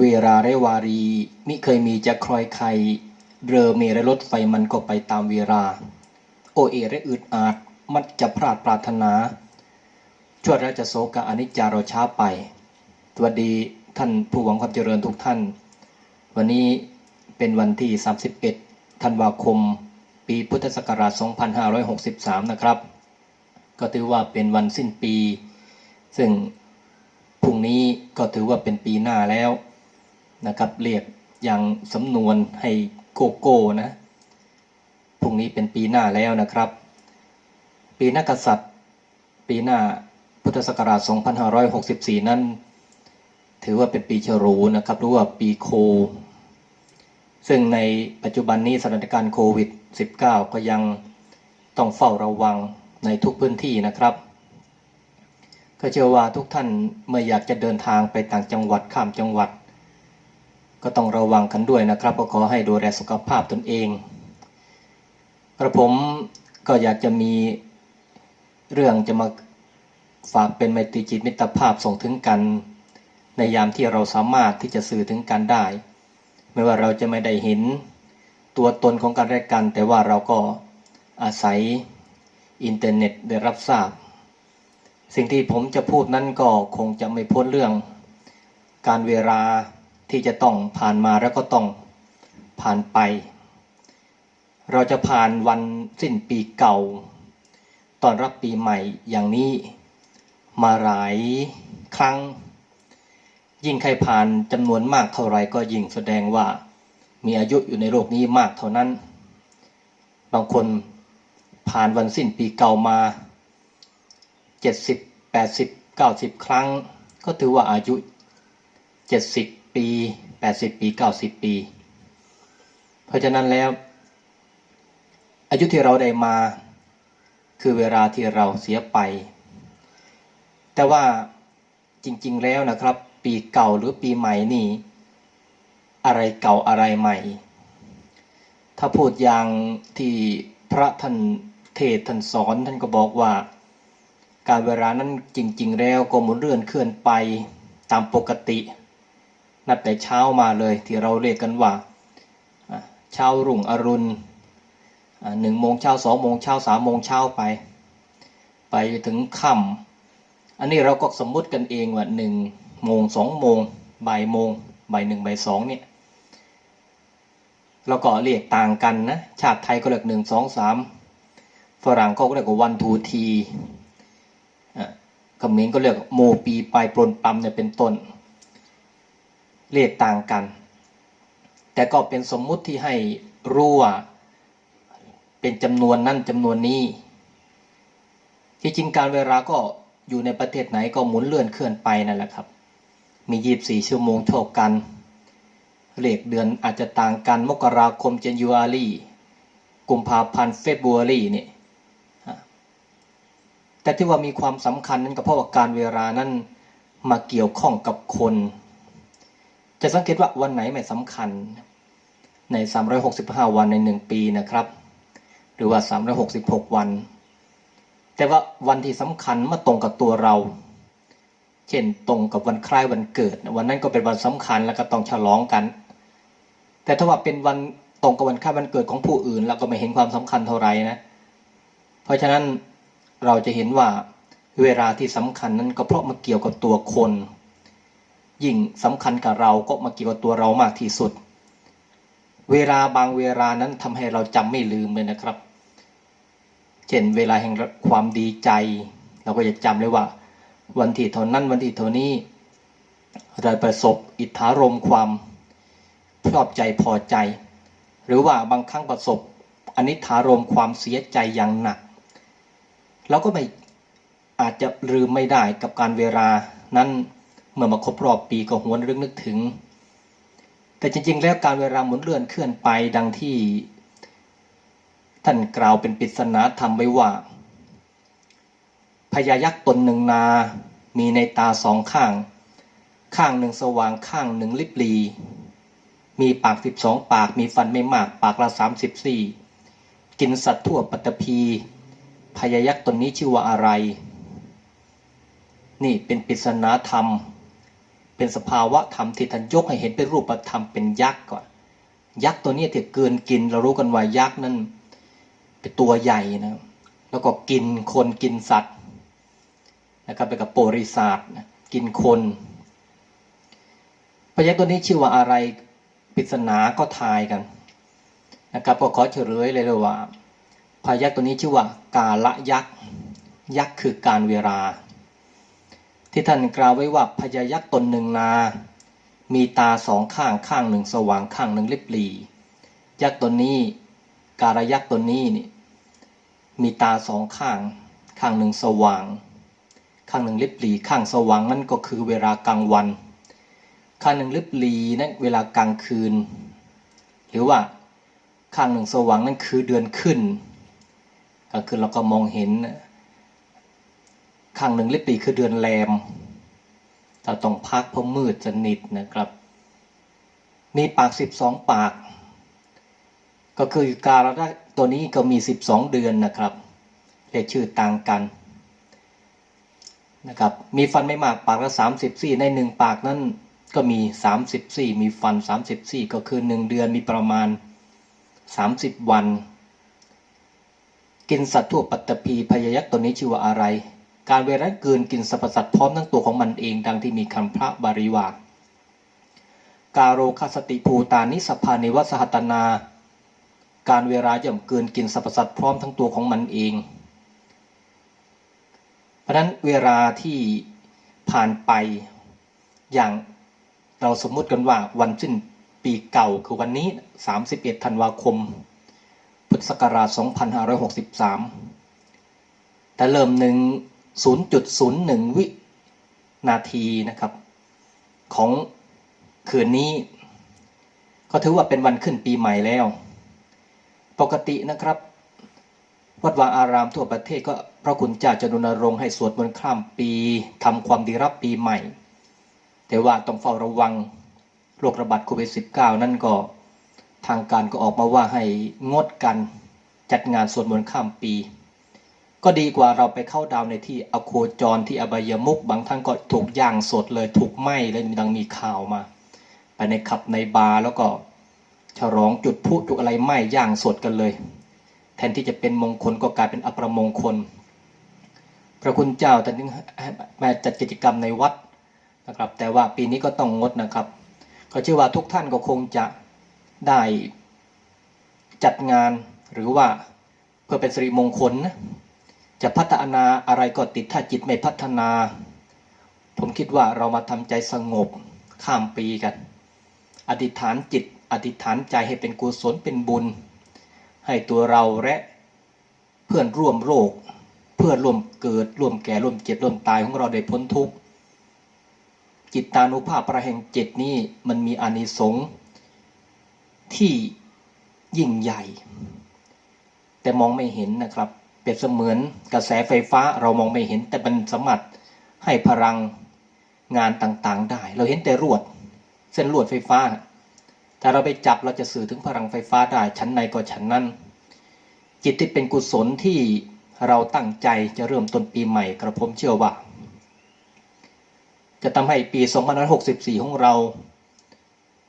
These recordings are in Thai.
เวราเรวารี มิเคยมีจะคลอยใคร เรือเมรรถไฟมันก็ไปตามเวลา โอเอและอึดอาดมัดจะพลาดปรารถนาชั่วราชโศกะอนิจจาเราช้าไป สวัสดีท่านผู้หวังความเจริญทุกท่าน วันนี้เป็นวันที่ 31 ธันวาคม ปีพุทธศักราช 2563 นะครับ ก็ถือว่าเป็นวันสิ้นปี ซึ่งพรุ่งนี้ก็ถือว่าเป็นปีหน้าแล้ว นะครับ เรียกอย่างสำนวนให้โกโก้นะพรุ่งนี้เป็นปีหน้าแล้วนะครับ ปีนักษัตริย์ ปีหน้าพุทธศักราช 2564 นั้น ถือว่าเป็นปีฉลูนะครับหรือว่าปีโค ซึ่งในปัจจุบันนี้สถานการณ์โควิด -19 ก็ยังต้องเฝ้าระวังในทุกพื้นที่นะครับ ก็เชื่อว่าทุกท่านเมื่ออยากจะเดินทางไปต่างจังหวัดข้ามจังหวัด ก็ต้องระวังกันด้วยนะครับ ก็ขอให้ดูแลสุขภาพตนเอง กระผมก็อยากจะมีเรื่องจะมาฝากเป็นไมตรีจิตมิตรภาพส่งถึงกัน ในยามที่เราสามารถที่จะสื่อถึงกันได้ ไม่ว่าเราจะไม่ได้เห็นตัวตนของกันและกัน แต่ว่าเราก็อาศัยอินเทอร์เน็ตได้รับทราบ สิ่งที่ผมจะพูดนั้นก็คงจะไม่พ้นเรื่อง การเวลา ที่จะต้องผ่านมาแล้วก็ต้องผ่านไป เราจะผ่านวันสิ้นปีเก่า ตอนรับปีใหม่อย่างนี้มาหลายครั้ง ยิ่งใครผ่านจำนวนมากเท่าไรก็ยิ่งแสดงว่ามีอายุอยู่ในโลกนี้มากเท่านั้น บางคนผ่านวันสิ้นปีเก่ามา 70 80 90 ครั้ง ก็ถือว่าอายุ 70 ปี 80 ปี 90 ปี เพราะฉะนั้นแล้ว อายุที่เราได้มา คือเวลาที่เราเสียไป แต่ว่าจริง ๆ แล้วนะครับ ปีเก่าหรือปีใหม่นี่ อะไรเก่าอะไรใหม่ ถ้าพูดอย่างที่พระท่านเทศท่านสอนท่านก็บอกว่า การเวลานั้นจริง ๆ แล้วก็หมุนเรื่อนเคลื่อนไปตามปกติ นับแต่เช้ามาเลยที่เราเรียกกันว่าเช้ารุ่งอรุณหนึ่งโมงเช้าสองโมงเช้าสามโมงเช้าไป ไปถึงค่ำอันนี้เราก็สมมุติกันเองว่าหนึ่งโมงสองโมงบ่ายโมงบ่ายหนึ่งบ่ายสองเนี่ยเราก็เรียกต่างกันนะชาติไทยก็เรียกหนึ่งสองสามฝรั่งก็เรียกว่าวันทูทีเขมรก็เรียกโมปีปลายปลนปั๊มเนี่ยเป็นต้น เรียกต่างกัน แต่ก็เป็นสมมุติที่ให้รู้ว่าเป็นจำนวนนั่นจำนวนนี้ ที่จริงการเวลาก็อยู่ในประเทศไหนก็หมุนเลื่อนเคลื่อนไปนั่นแหละครับ มียีบสี่ชั่วโมงเท่ากัน เลขเดือนอาจจะต่างกัน มกราคมเจนยูอารีกุมภาพันธ์เฟบรุอารีเนี่ยแต่ที่ว่ามีความสำคัญนั้นก็เพราะว่าการเวลานั้นมาเกี่ยวข้องกับคน จะสังเกตว่าวันไหนไม่สำคัญ ใน 365 วันใน 1 ปีนะครับ หรือว่า 366 วัน แต่ว่าวันที่สำคัญมาตรงกับตัวเรา เช่นตรงกับวันคล้ายวันเกิด วันนั้นก็เป็นวันสำคัญแล้วก็ต้องฉลองกัน แต่ถ้าว่าเป็นวันตรงกับวันคล้ายวันเกิดของผู้อื่นเราก็ไม่เห็นความสำคัญเท่าไหร่นะ เพราะฉะนั้นเราจะเห็นว่าเวลาที่สำคัญนั้นก็เพราะมาเกี่ยวกับตัวคน ยิ่งสำคัญกับเราก็มาเกี่ยวกับตัวเรามากที่สุด เวลาบางเวลานั้นทำให้เราจำไม่ลืมเลยนะครับ เช่นเวลาแห่งความดีใจ เราก็จะจำเลยว่า วันที่เท่านั้นวันที่เท่านี้เราประสบอิทธารมความชอบใจพอใจ หรือว่าบางครั้งประสบอนิธารมความเสียใจอย่างหนักเราก็ไม่อาจจะลืมไม่ได้กับการเวลานั้น เมื่อมาครบรอบปีก็หวนเรื่องนึกถึง แต่จริง ๆ แล้วการเวลาหมุนเลื่อนเคลื่อนไปดังที่ ท่านกล่าวเป็นปริศนาธรรมไว้ว่าพญายักษ์ตนหนึ่งนา มีในตาสองข้าง ข้างหนึ่งสว่างข้างหนึ่งลิบลี มีปากสิบสองปากมีฟันไม่มาก ปากละสามสิบสี่กินสัตว์ทั่วปัตตภีพญายักษ์ตนนี้ชื่อว่าอะไร นี่เป็นปริศนาธรรม เป็นสภาวะธรรมที่ท่านยกให้เห็นเป็นรูปธรรมเป็นยักษ์ก่อน ยักษ์ตัวนี้ที่เกินกินเรารู้กันว่ายักษ์นั้นเป็นตัวใหญ่นะ แล้วก็กินคนกินสัตว์นะครับไปกับโปริศาสนะกินคนพยักษ์ตัวนี้ชื่อว่าอะไรปริศนาก็ทายกันนะครับก็ขอเฉลยเลยเลยว่าพยักษ์ตัวนี้ชื่อว่ากาละยักษ์ยักษ์คือการเวลา ที่ท่านกล่าวไว้ว่าพญายักษ์ตนหนึ่งนา มีตาสองข้างข้างหนึ่งสว่างข้างหนึ่งลิบหลียักษ์ตนนี้การยักษ์ตนนี้นี่มีตาสองข้าง ข้างหนึ่งสว่าง ข้างหนึ่งลิบหลีข้างสว่างนั่นก็คือเวลากลางวัน ข้างหนึ่งลิบหลีนั่นเวลากลางคืน หรือว่าข้างหนึ่งสว่างนั่นคือเดือนขึ้นกลางคืนเราก็มองเห็น ข้างหนึ่งลิปีคือเดือนแรมเราต้องพักเพราะมืดสนิทนะครับ มีปากสิบสองปาก ก็คือการละตัวนี้ก็มีสิบสองเดือนนะครับเรียกชื่อต่างกันนะครับ มีฟันไม่มากปากละสามสิบสี่ในหนึ่งปากนั้นก็มีสามสิบสี่มีฟันสามสิบสี่ก็คือหนึ่งเดือนมีประมาณสามสิบวัน กินสัตว์ทั่วปัตตภีพยายักษ์ตัวนี้ชื่อว่าอะไร การเวลาเกินกินสรรพสัตว์พร้อมทั้งตัวของมันเองดังที่มีคำพระบาริวากาโรคาสติภูตานิสภานิวัสหัตนา การเวลาย่อมเกินกินสรรพสัตว์พร้อมทั้งตัวของมันเอง เพราะฉะนั้นเวลาที่ผ่านไปอย่างเราสมมุติกันว่าวันสิ้นปีเก่าคือวันนี้ 31 ธันวาคม พุทธศักราช 2563 แต่เริ่มหนึ่ง 0.01 วินาทีนะครับ ของคืนนี้ ก็ถือว่าเป็นวันขึ้นปีใหม่แล้ว ปกตินะครับ วัดวาอารามทั่วประเทศก็พระคุณเจ้าจะรณรงค์ให้สวดมนต์ข้ามปีทำความดีรับปีใหม่ แต่ว่าต้องเฝ้าระวังโรคระบาดโควิด -19 นั่นก็ทางการก็ออกมาว่าให้งดกันจัดงานสวดมนต์ข้ามปี ก็ดีกว่าเราไปเข้าดาวในที่อโคจรที่อบายมุกบางท่านก็ถูกย่างสดเลยถูกไหม้เลยดังมีข่าวมา ไปในขับในบาร์แล้วก็ฉลองจุดพุจุดอะไรไหม้ย่างสดกันเลย แทนที่จะเป็นมงคลก็กลายเป็นอัปมงคล พระคุณเจ้าแต่นึงมาจัดกิจกรรมในวัดนะครับ แต่ว่าปีนี้ก็ต้องงดนะครับก็เชื่อว่าทุกท่านก็คงจะได้จัดงานหรือว่าเพื่อเป็นสิริมงคลนะ จะพัฒนาอะไรก็ติดถ้าจิตไม่พัฒนา ผมคิดว่าเรามาทำใจสงบข้ามปีกัน อธิษฐานจิต อธิษฐานใจให้เป็นกุศลเป็นบุญ ให้ตัวเราและเพื่อนร่วมโรคเพื่อนร่วมเกิดร่วมแก่ร่วมเจ็บร่วมตายของเราได้พ้นทุกข์จิตตานุภาพประแห่งจิตนี้มันมีอานิสงส์ที่ยิ่งใหญ่ แต่มองไม่เห็นนะครับ รียบเสมือนกระแสไฟฟ้าเรามองไม่เห็นแต่มันสามารถให้พลังงานต่างๆได้ เราเห็นแต่รวด เส้นลวดไฟฟ้าแต่เราไปจับเราจะสื่อถึงพลังไฟฟ้าได้ชั้นในก็ชั้นนั้น จิตที่เป็นกุศลที่เราตั้งใจจะเริ่มต้นปีใหม่กระผมเชื่อว่า จะทำให้ปี 2564 ของเรา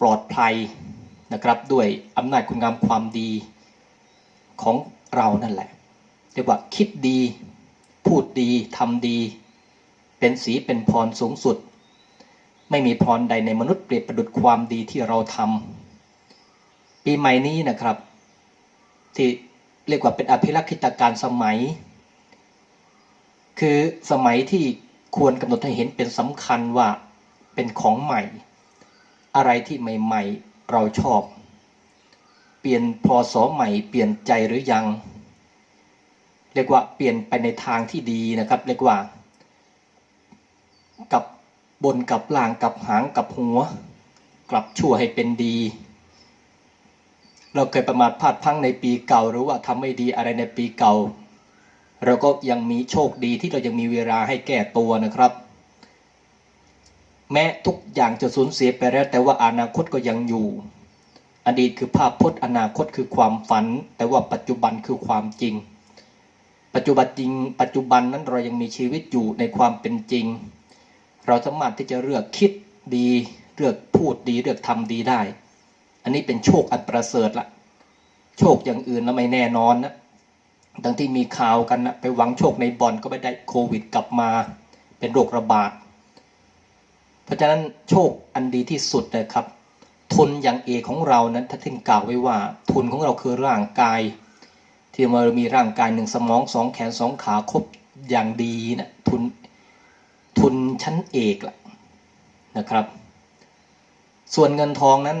ปลอดภัยนะครับด้วยอำนาจคุณงามความดีของเรานั่นแหละ เรียกว่าคิดดี พูดดีทำดี เป็นสีเป็นพรสูงสุด ไม่มีพรใดในมนุษย์เปรียบประดุดความดีที่เราทำปีใหม่นี้นะครับ ที่เรียกว่าเป็นอภิรักษิตการสมัย คือสมัยที่ควรกำหนดให้เห็นเป็นสำคัญว่าเป็นของใหม่ อะไรที่ใหม่ ๆ เราชอบ เปลี่ยนพอสอใหม่ เปลี่ยนใจหรือยัง เรียกว่าเปลี่ยนไปในทางที่ดีนะครับ เรียกว่า กับบนกับล่างกับหางกับหัว กลับชั่วให้เป็นดี เราเคยประมาทพลาดพังในปีเก่า หรือว่าทำไม่ดีอะไรในปีเก่า เราก็ยังมีโชคดีที่เรายังมีเวลาให้แก้ตัวนะครับ แม้ทุกอย่างจะสูญเสียไปแล้ว แต่ว่าอนาคตก็ยังอยู่ อดีตคือภาพพจน์อนาคตคือความฝัน แต่ว่าปัจจุบันคือความจริง ปัจจุบันจริง ปัจจุบันนั้นเรายังมีชีวิตอยู่ในความเป็นจริง เราสามารถที่จะเลือกคิดดีเลือกพูดดีเลือกทำดีได้ อันนี้เป็นโชคอันประเสริฐละโชคอย่างอื่นนะไม่แน่นอนนะดังที่มีข่าวกันนะไปหวังโชคในบ่อนก็ไม่ได้โควิดกลับมา เป็นโรคระบาด เพราะฉะนั้นโชคอันดีที่สุดนะครับ ทุนอย่างเอกของเรานั้นถ้าท่านกล่าวไว้ว่า ทุนของเราคือร่างกาย ที่เรามีร่างกายหนึ่งสมองสองแขนสองขาครบอย่างดีนะทุนทุนชั้นเอกแหละนะครับ ส่วนเงินทองนั้น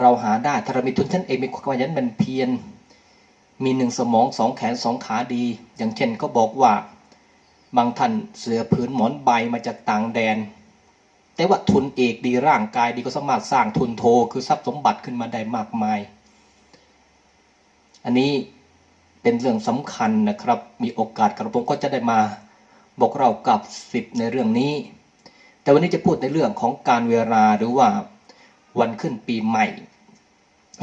เราหาได้ถ้าเรามีทุนชั้นเอกมีความขยันมันเพียรมีหนึ่งสมองสองแขนสองขาดี อย่างเช่นก็บอกว่าบางท่านเสือผืนหมอนใบมาจากต่างแดน แต่ว่าทุนเอกดีร่างกายดีก็สามารถสร้างทุนโทคือทรัพย์สมบัติขึ้นมาได้มากมาย อันนี้ เป็นเรื่องสำคัญนะครับ มีโอกาสกระผมก็จะได้มาบอกเรากับสิบในเรื่องนี้ แต่วันนี้จะพูดในเรื่องของการเวลาหรือว่าวันขึ้นปีใหม่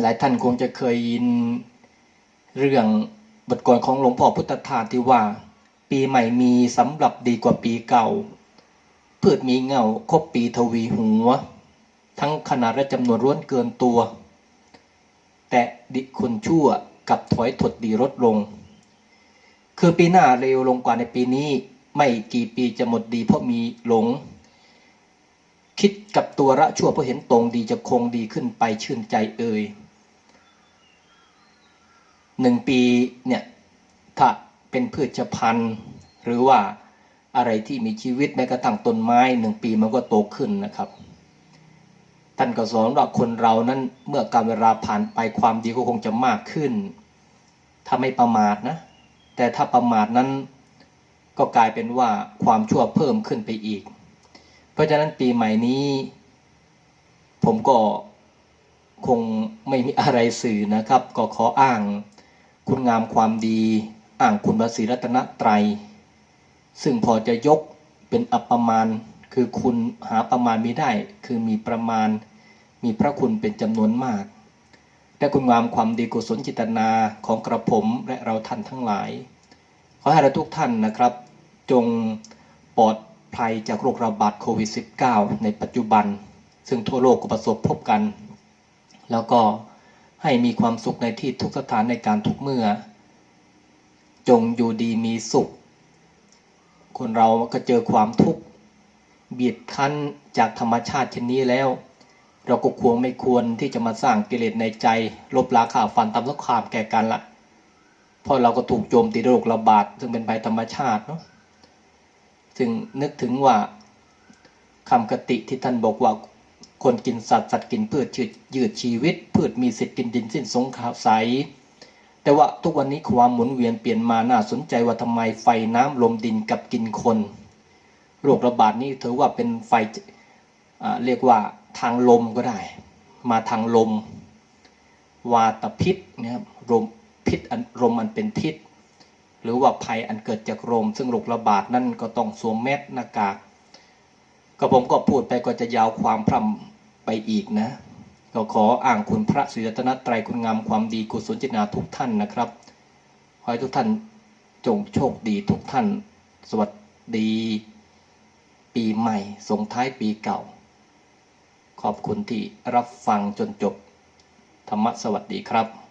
หลายท่านคงจะเคยยินเรื่องบทกลของหลวงพ่อพุทธทาสที่ว่า ปีใหม่มีสำหรับดีกว่าปีเก่า พืชมีเงาครบปีทวีหัว ทั้งขนาดและจำนวนร้วนเกินตัว แต่ดิคุณชั่ว กับถอยถดดีลดลง คือปีหน้าเร็วลงกว่าในปีนี้ ไม่กี่ปีจะหมดดีเพราะมีหลง คิดกับตัวระชั่วเพราะเห็นตรงดีจะคงดีขึ้นไปชื่นใจเอ่ยหนึ่งปีเนี่ยถ้าเป็นพืชพันธุ์ หรือว่าอะไรที่มีชีวิตแม้กระทั่งต้นไม้หนึ่งปีมันก็โตขึ้นนะครับ ท่านก็สอนว่าคนเรานั้นเมื่อการเวลาผ่านไปความดีก็คงจะมากขึ้น ถ้าไม่ประมาทนะ แต่ถ้าประมาทนั้นก็กลายเป็นว่าความชั่วเพิ่มขึ้นไปอีก เพราะฉะนั้นปีใหม่นี้ ผมก็คงไม่มีอะไรสื่อนะครับ ก็ขออ้างคุณงามความดี อ้างคุณพระศรีรัตนตรัย ซึ่งพอจะยกเป็นอัปประมาณ คือคุณหาประมาณไม่ได้ คือมีประมาณมีพระคุณเป็นจำนวนมากและคุณงามความดีกุศลจิตนาของกระผมและเราท่านทั้งหลาย ขอให้เราทุกท่านนะครับ จงปลอดภัยจากโรคระบาดโควิด -19 ในปัจจุบัน ซึ่งทั่วโลกก็ประสบพบกัน แล้วก็ให้มีความสุขในที่ทุกสถานในการทุกเมื่อ จงอยู่ดีมีสุข คนเราก็เจอความทุกข์ เบียดคั้นจากธรรมชาติเช่นนี้แล้ว เราก็ควรไม่ควรที่จะมาสร้างกิเลสในใจ ลบราข่าฟันตามสงครามแก่กันละเพราะเราก็ถูกโจมตีด้วยโรคระบาดซึ่งเป็นภัยธรรมชาติเนาะจึงนึกถึงว่าคำกติที่ท่านบอกว่าคนกินสัตว์สัตว์กินพืชยืดยืดชีวิต พืชมีสิทธิ์กินดินสิ้นสงขาวใส แต่ว่าทุกวันนี้ความหมุนเวียนเปลี่ยนมาน่าสนใจว่าทำไมไฟน้ำลมดินกับกินคน โรคระบาดนี้ถือว่าเป็นไฟเรียกว่าทางลมก็ได้ มาทางลม วาตพิษนะครับลมพิษอันลมอันเป็นพิษ หรือว่าภัยอันเกิดจากลมซึ่งโรคระบาดนั่นก็ต้องสวมแมสหน้ากากก็ผมก็พูดไปก็จะยาวความพร่ำไปอีกนะก็ขออ้างคุณพระศรีรัตนตรคุณงามความดีกุศลจิตนาทุกท่านนะครับขอให้ทุกท่านจงโชคดีทุกท่าน สวัสดี ปีใหม่ส่งท้ายปีเก่า ขอบคุณที่รับฟังจนจบ ธรรมะสวัสดีครับ